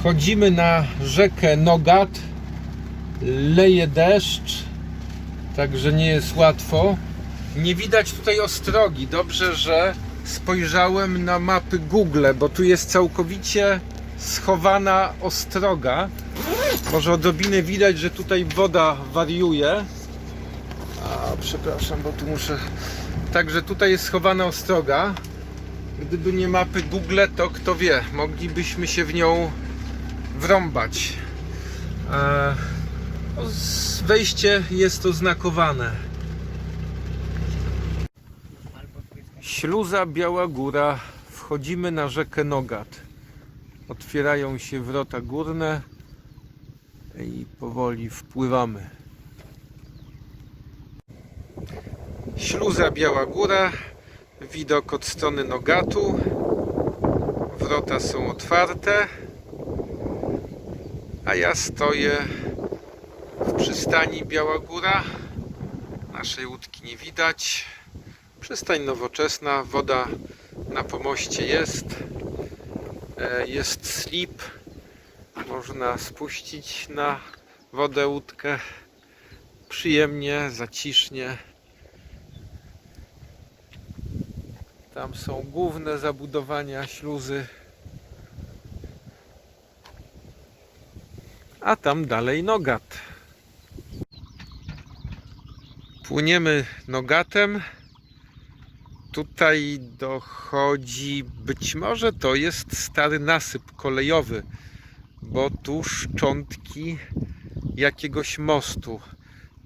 Wchodzimy na rzekę Nogat. Leje deszcz, także nie jest łatwo. Nie widać tutaj ostrogi. Dobrze, że spojrzałem na mapy Google, bo tu jest całkowicie schowana ostroga. Może odrobinę widać, że tutaj woda wariuje. A, przepraszam, bo tu muszę. Także tutaj jest schowana ostroga. Gdyby nie mapy Google, to kto wie, moglibyśmy się w nią wrąbać. E, wejście jest oznakowane. Śluza Biała Góra. Wchodzimy na rzekę Nogat. Otwierają się wrota górne i powoli wpływamy. Śluza Biała Góra. Widok od strony Nogatu. Wrota są otwarte. A ja stoję w przystani Biała Góra. Naszej łódki nie widać. Przystań nowoczesna, woda na pomoście jest. E, Jest slip. Można spuścić na wodę łódkę. Przyjemnie, zacisznie. Tam są główne zabudowania śluzy. A tam dalej Nogat. Płyniemy Nogatem. Tutaj dochodzi, być może to jest stary nasyp kolejowy, bo tu szczątki jakiegoś mostu.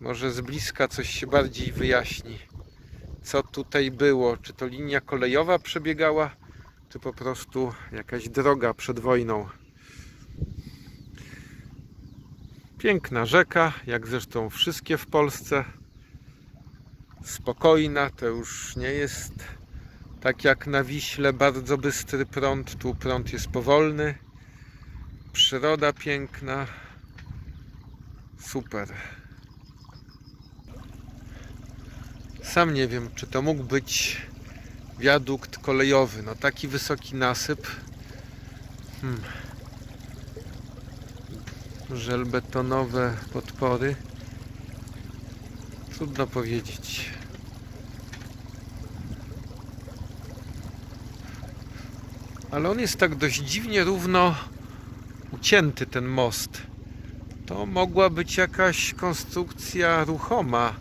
Może z bliska coś się bardziej wyjaśni co tutaj było. Czy to linia kolejowa przebiegała, czy po prostu jakaś droga przed wojną. Piękna rzeka, jak zresztą wszystkie w Polsce. Spokojna, to już nie jest tak jak na Wiśle, bardzo bystry prąd. Tu prąd jest powolny. Przyroda piękna. Super. Sam nie wiem, czy to mógł być wiadukt kolejowy. No taki wysoki nasyp. Hmm. Żelbetonowe podpory. Trudno powiedzieć. Ale on jest tak dość dziwnie równo ucięty ten most. To mogła być jakaś konstrukcja ruchoma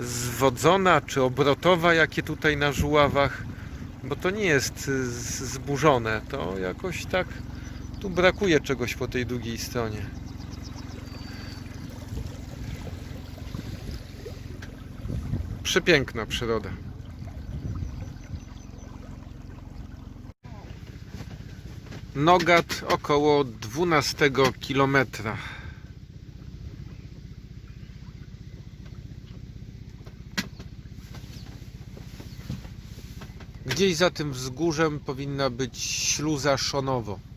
zwodzona czy obrotowa, jakie tutaj na żuławach, bo to nie jest zburzone. To jakoś tak tu brakuje czegoś po tej drugiej stronie. Przepiękna przyroda. Nogat około 12 kilometra. Gdzieś za tym wzgórzem powinna być śluza Szonowo.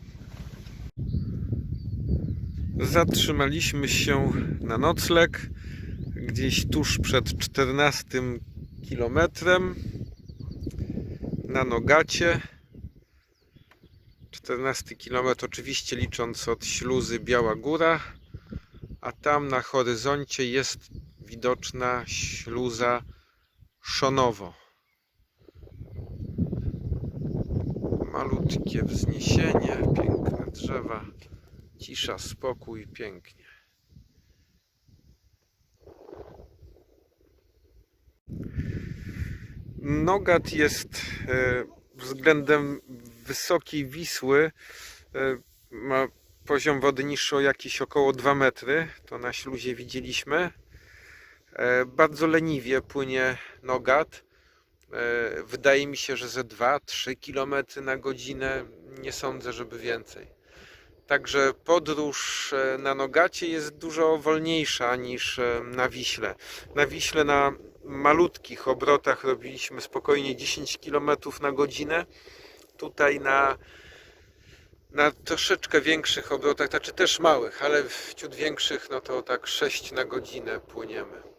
Zatrzymaliśmy się na nocleg gdzieś tuż przed 14 kilometrem na Nogacie. 14 kilometr oczywiście licząc od śluzy Biała Góra, a tam na horyzoncie jest widoczna śluza Szonowo. Malutkie wzniesienie, piękne drzewa, cisza, spokój, pięknie. Nogat jest e, względem wysokiej Wisły, e, ma poziom wody niższy o jakieś około 2 metry, to na śluzie widzieliśmy. E, Bardzo leniwie płynie Nogat. Wydaje mi się, że ze 2-3 km na godzinę. Nie sądzę, żeby więcej. Także podróż e, na Nogacie jest dużo wolniejsza niż e, na Wiśle. Na Wiśle na malutkich obrotach robiliśmy spokojnie 10 km na godzinę. Tutaj na, na troszeczkę większych obrotach, znaczy też małych, ale w ciut większych, no to tak 6 na godzinę płyniemy.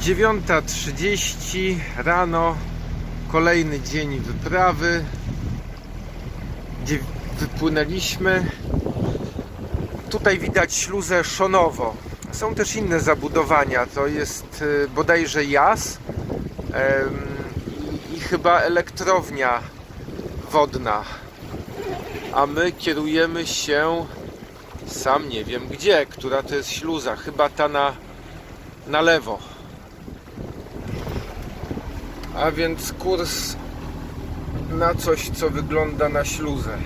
9.30 rano, kolejny dzień wyprawy, gdzie wypłynęliśmy. Tutaj widać śluzę Szonowo. Są też inne zabudowania, to jest y, bodajże jas i chyba elektrownia wodna. A my kierujemy się sam nie wiem gdzie, która to jest śluza, chyba ta na, na lewo. A więc kurs na coś, co wygląda na śluzę.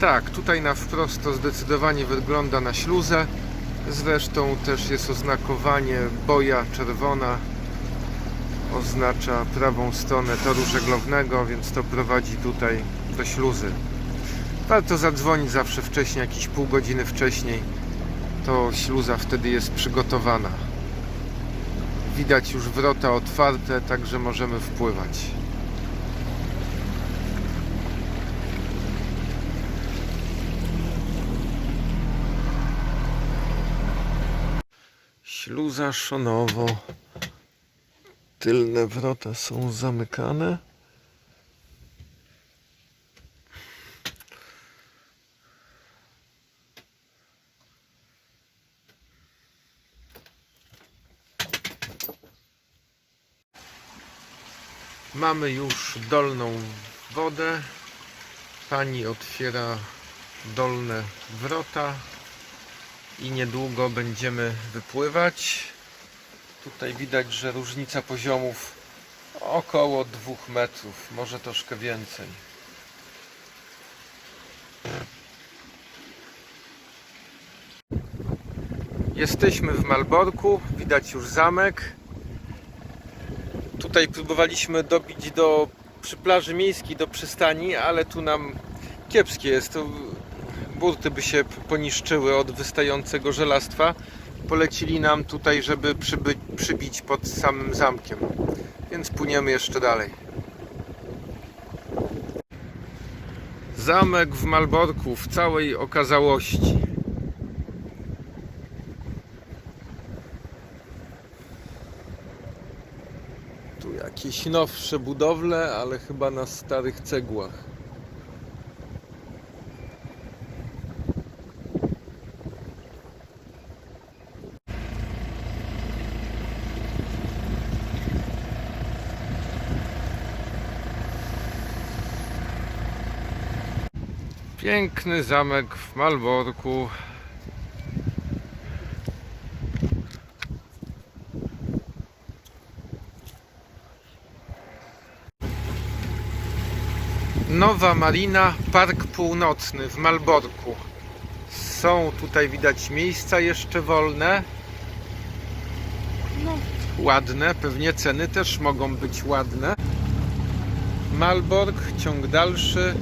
Tak, tutaj na wprost to zdecydowanie wygląda na śluzę. Zresztą też jest oznakowanie boja czerwona. Oznacza prawą stronę toru żeglownego, więc to prowadzi tutaj do śluzy. Warto zadzwonić zawsze wcześniej, jakieś pół godziny wcześniej. To śluza wtedy jest przygotowana. Widać już wrota otwarte, także możemy wpływać. Śluza Szonowo. Tylne wrota są zamykane. Mamy już dolną wodę. Pani otwiera dolne wrota i niedługo będziemy wypływać. Tutaj widać, że różnica poziomów około 2 metrów, może troszkę więcej. Jesteśmy w Malborku, widać już zamek. Tutaj próbowaliśmy dobić do przy plaży miejskiej do przystani, ale tu nam kiepskie jest. Tu burty by się poniszczyły od wystającego żelastwa. Polecili nam tutaj, żeby przyby, przybić pod samym zamkiem. Więc płyniemy jeszcze dalej. Zamek w Malborku w całej okazałości. Tu jakieś nowsze budowle, ale chyba na starych cegłach. Piękny zamek w Malborku. Nowa Marina, Park Północny w Malborku. Są tutaj widać miejsca jeszcze wolne. No, ładne, pewnie ceny też mogą być ładne. Malbork, ciąg dalszy.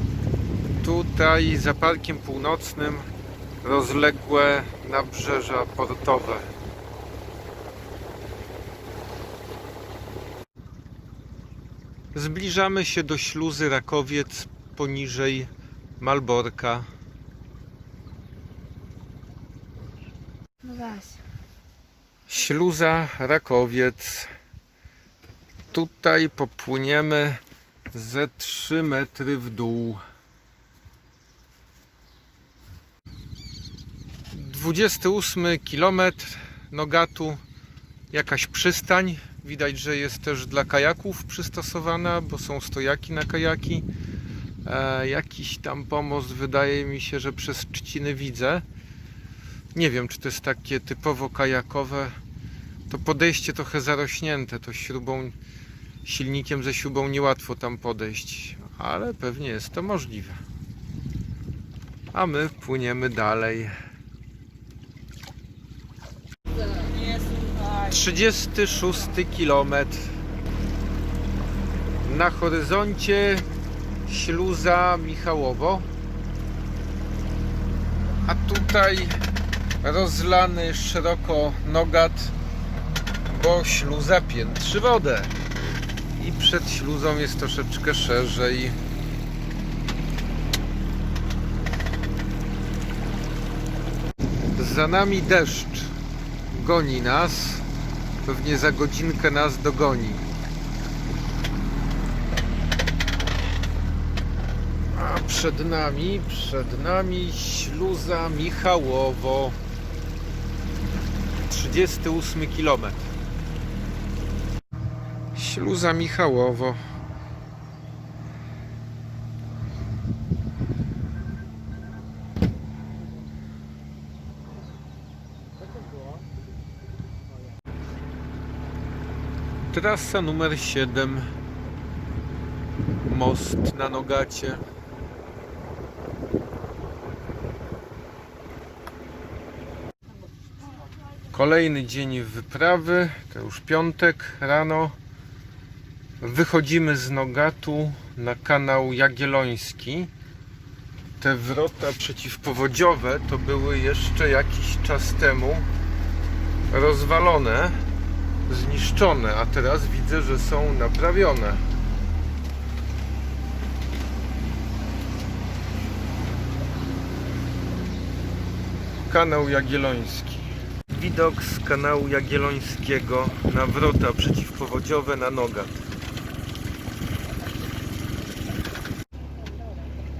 Tutaj za Parkiem Północnym rozległe nabrzeża portowe. Zbliżamy się do śluzy Rakowiec poniżej Malborka. No. Śluza Rakowiec. Tutaj popłyniemy ze 3 metry w dół. 28 kilometr Nogatu, jakaś przystań. Widać, że jest też dla kajaków przystosowana, bo są stojaki na kajaki. E, jakiś tam pomost, wydaje mi się, że przez trzciny widzę. Nie wiem, czy to jest takie typowo kajakowe. To podejście trochę zarośnięte, to śrubą, silnikiem ze śrubą niełatwo tam podejść, ale pewnie jest to możliwe. A my płyniemy dalej. 36 kilometr. Na horyzoncie śluza Michałowo. A tutaj rozlany szeroko nogat, bo śluza piętrzy wodę. I przed śluzą jest troszeczkę szerzej. Za nami deszcz. Goni nas. Pewnie za godzinkę nas dogoni. A przed nami, przed nami śluza Michałowo. 38 km. Śluza Michałowo. Trasa numer 7. Most na Nogacie. Kolejny dzień wyprawy, to już piątek rano. Wychodzimy z Nogatu na kanał Jagielloński. Te wrota przeciwpowodziowe to były jeszcze jakiś czas temu rozwalone, zniszczone, a teraz widzę, że są naprawione. Kanał Jagielloński. Widok z kanału Jagiellońskiego na wrota przeciwpowodziowe na Nogat.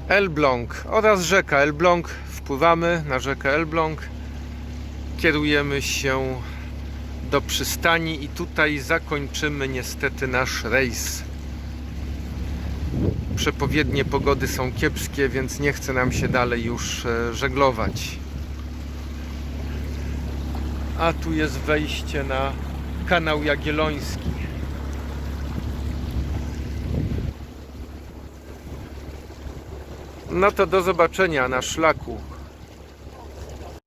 Elbląg oraz rzeka Elbląg. Wpływamy na rzekę Elbląg. Kierujemy się do przystani i tutaj zakończymy niestety nasz rejs. Przepowiednie pogody są kiepskie, więc nie chce nam się dalej już e, żeglować. A tu jest wejście na kanał Jagielloński. No to do zobaczenia na szlaku.